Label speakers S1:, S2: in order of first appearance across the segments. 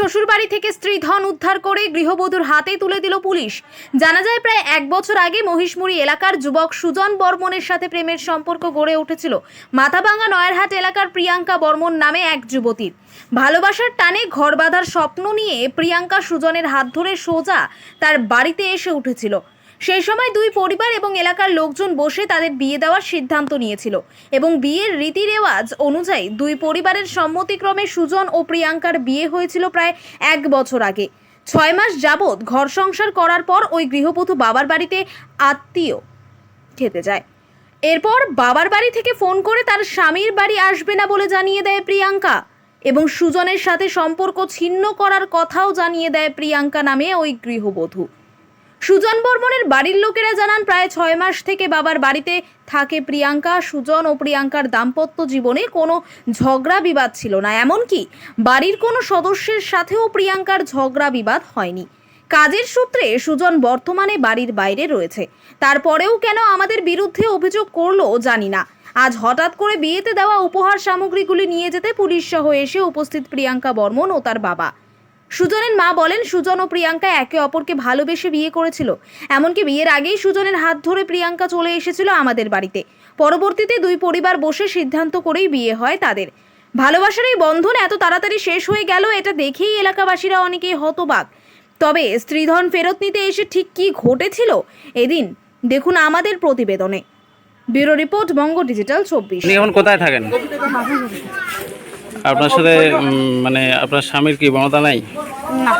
S1: শ্বশুরবাড়ি থেকে স্ত্রী ধন উদ্ধার করে গৃহবধূর হাতে তুলে দিল পুলিশ। জানা যায় প্রায় এক বছর আগে মহিষমুড়ি এলাকার যুবক সুজন বর্মনের সাথে প্রেমের সম্পর্ক গড়ে উঠেছিল। মাথাভাঙ্গা নয়ারহাট এলাকার প্রিয়াঙ্কা বর্মন নামে এক যুবতীর ভালোবাসার টানে ঘর বাঁধার স্বপ্ন নিয়ে প্রিয়াঙ্কা সুজনের হাত ধরে সোজা তার বাড়িতে এসে উঠেছিল। সেই সময় দুই পরিবার এবং এলাকার লোকজন বসে তাদের বিয়ে দেওয়ার সিদ্ধান্ত নিয়েছিল এবং বিয়ের রীতি রেওয়াজ অনুযায়ী দুই পরিবারের সম্মতিক্রমে সুজন ও প্রিয়াঙ্কার বিয়ে হয়েছিল প্রায় এক বছর আগে। ছয় মাস যাবৎ ঘর সংসার করার পর ওই গৃহবধূ বাবার বাড়িতে আত্মীয় খেতে যায়। এরপর বাবার বাড়ি থেকে ফোন করে তার স্বামীর বাড়ি আসবে না বলে জানিয়ে দেয় প্রিয়াঙ্কা এবং সুজনের সাথে সম্পর্ক ছিন্ন করার কথাও জানিয়ে দেয় প্রিয়াঙ্কা নামে ওই গৃহবধূ। সুজন বর্মনের বাড়ির লোকেরা জানান, প্রায় ছয় মাস থেকে বাবার বাড়িতে থাকে প্রিয়াঙ্কা। সুজন ও প্রিয়াঙ্কার দাম্পত্য জীবনে কোনো ঝগড়া বিবাদ ছিল না। এমনকি বাড়ির কোনো সদস্যের সাথেও প্রিয়াঙ্কার ঝগড়া বিবাদ হয়নি। কাজের সূত্রে সুজন বর্তমানে বাড়ির বাইরে রয়েছে। তারপরেও কেন আমাদের বিরুদ্ধে অভিযোগ করল জানি না। আজ হঠাৎ করে বিয়েতে দেওয়া উপহার সামগ্রীগুলি নিয়ে যেতে পুলিশ সহ এসে উপস্থিত প্রিয়াঙ্কা বর্মন ও তার বাবা। সুজনের মা বলেন, সুজন ও প্রিয়াঙ্কা একে অপরকে ভালোবেসে বিয়ে করেছিল। এমনকি বিয়ের আগেই সুজনের হাত ধরে প্রিয়াঙ্কা চলে এসেছিল আমাদের বাড়িতে। পরবর্তীতে দুই পরিবার বসে সিদ্ধান্ত করেই বিয়ে হয় তাদের। ভালোবাসার এই বন্ধন এত তাড়াতাড়ি শেষ হয়ে গেল, এটা দেখেই এলাকাবাসীরা অনেকেই হতবাক। তবে স্ত্রীধন ফেরত নিতে এসে ঠিক কী ঘটেছিল? এদিন দেখুন আমাদের প্রতিবেদনে। ব্যুরো রিপোর্ট বঙ্গ ডিজিটাল চব্বিশ।
S2: কোথায় থাকেন? আপনার সাথে মানে আপনার স্বামীর কি মমতা নাই?
S3: না।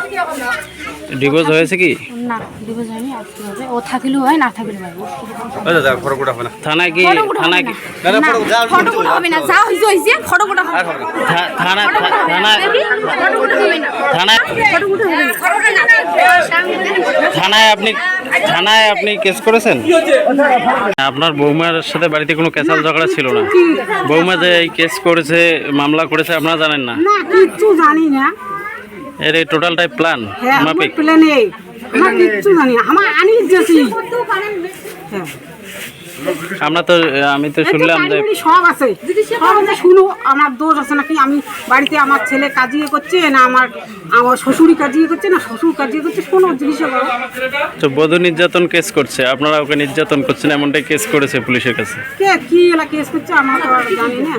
S2: ডিভোর্স হয়েছে কি?
S3: না ডিভোর্স ও থাকিলেও হয় না থাকিলেও হয়?
S2: থানায় কি কি
S3: হবে না। যা হবে
S2: থানা আপনি থানায় আপনি কেস করেছেন? আপনার বৌমার সাথে বাড়িতে কোনো ক্যাসাল ঝগড়া ছিল না? বৌমা যে এই কেস করেছে মামলা করেছে আপনারা জানেন না?
S4: না জানি না।
S2: এর এই টোটালটাই প্ল্যান মাফিক।
S4: প্লেনে আমার কিচ্ছু জানি আমার আনি হ্যাঁ
S2: আমরা তো আমি তো শুনলাম যে
S4: সব আছে। সব আছে শুনো আমার দোষ আছে নাকি? আমি বাড়িতে আমার ছেলে কাজিয়ে করছে না আমার আমার শ্বশুরই কাজিয়ে করছে না শ্বশুর কাজিয়ে করছে কোনো জিনিসে বলো
S2: তো বধূ নির্যাতন কেস করছে আপনারা ওকে নির্যাতন করছেন এমনটাই কেস করেছে পুলিশের কাছে।
S4: কে কি এলা কেস করছে আমরা তো আর জানি না।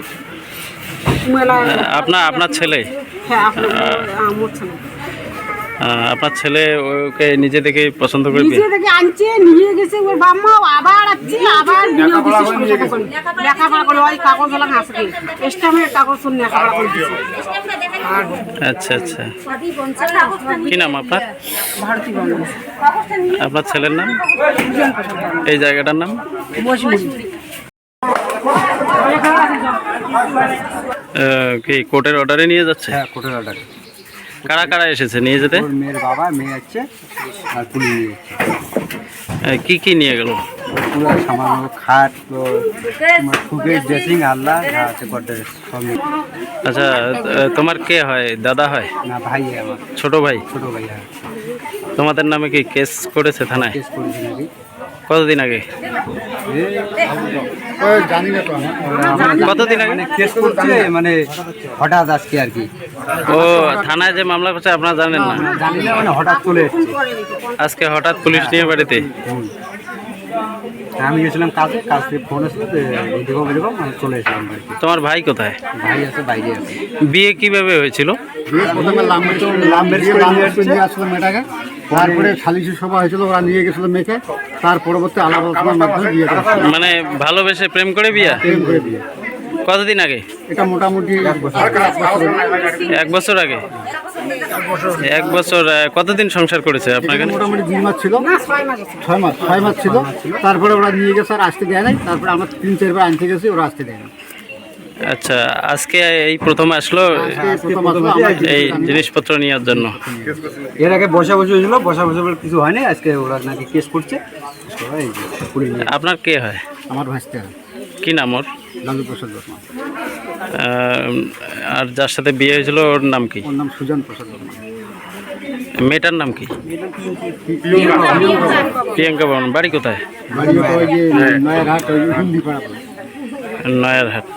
S2: আপনার আপনার ছেলে?
S4: হ্যাঁ আপনার আমার ছেলে।
S2: আপনার ছেলে ওকে নিজে থেকে পছন্দ করে
S4: নিচে থেকে আনছে নিয়ে গেছে ওর বাম্মা আবার আসছে আবার বিয়ে সঙ্গে সঙ্গে করে। লেখাপড়া করে ওই কাগজ এলাম আসবে স্টামের কাগজ শুনে লেখাপড়া করে দিচ্ছে
S2: আচ্ছা আচ্ছা। কি নাম আপনার? আপনার ছেলের নাম? এই জায়গাটার নাম? কি কোর্টের অর্ডারে নিয়ে যাচ্ছে?
S5: হ্যাঁ কোর্টের অর্ডার
S2: কারা কারা এসেছে নিয়ে যেতে?
S5: ওর মেয়ের বাবা মেয়ে যাচ্ছে আর পুলিশ নিয়ে যাচ্ছে
S2: কি কি নিয়ে গেল?
S5: পুরো সামান্য খাট ফুকের ড্রেসিং আল্লাহ আছে কোর্টের সব
S2: আচ্ছা তোমার কে হয়? দাদা হয়?
S5: না ভাই আমার।
S2: ছোট ভাই?
S5: ছোটো ভাই হ্যাঁ।
S2: তোমাদের নামে কি কেস করেছে থানায়?
S5: কেস করেছি নাকি?
S2: কতদিন আগে? কতদিন আগে?
S5: মানে কেস করছে মানে হঠাৎ আজকে আর কি।
S2: ও থানায় যে মামলা করছে আপনারা জানেন না?
S5: মানে হঠাৎ চলে
S2: আজকে হঠাৎ পুলিশ নিয়ে বাড়িতে?
S5: আমি গেছিলাম কাজে কাজ থেকে ফোন আসলো যে বেরোবো আমি চলে এসেছিলাম বাড়িতে
S2: তোমার ভাই কোথায়?
S5: ভাই আছে বাইরে আছে।
S2: বিয়ে কীভাবে হয়েছিল?
S6: প্রথমে লাম্বের লাম্বের লাম্বের নিয়ে আসলো মেয়েটাকে। তারপরে সালিশি সভা হয়েছিল ওরা নিয়ে গেছিল মেয়েকে। তার পরবর্তী আলাপ আলোচনার মাধ্যমে বিয়ে করা
S2: মানে ভালোবেসে প্রেম করে বিয়া?
S6: প্রেম করে বিয়ে।
S2: কতদিন আগে?
S6: এটা মোটামুটি এক বছর।
S2: এক বছর আগে? এক বছর আহ, কতদিন সংসার করেছে আপনার এখানে?
S6: মোটামুটি দুই মাস ছিল। ছয় মাস। ছয় মাস ছিল। তারপরে ওরা নিয়ে গেছে আর আসতে দেয় নাই। তারপরে আমরা তিন চারবার আনতে গেছি ওরা আসতে দেয় না
S2: আচ্ছা আজকে এই প্রথম আসলো এই জিনিসপত্র নেওয়ার জন্য।
S5: এর আগে বসা বসে হয়েছিল বসা বসে কিছু হয়নি আজকে ওরা নাকি কেস করছে।
S2: আপনার কে হয়?
S6: আমার ভাসতে
S2: কি নাম ওর?
S6: লালু প্রসাদ
S2: আর যার সাথে বিয়ে হয়েছিল ওর নাম কি?
S6: ওর নাম সুজন প্রসাদ বর্মা।
S2: মেয়েটার নাম কি? প্রিয়াঙ্কা বর্মন বাড়ি কোথায়? নয়ারহাট।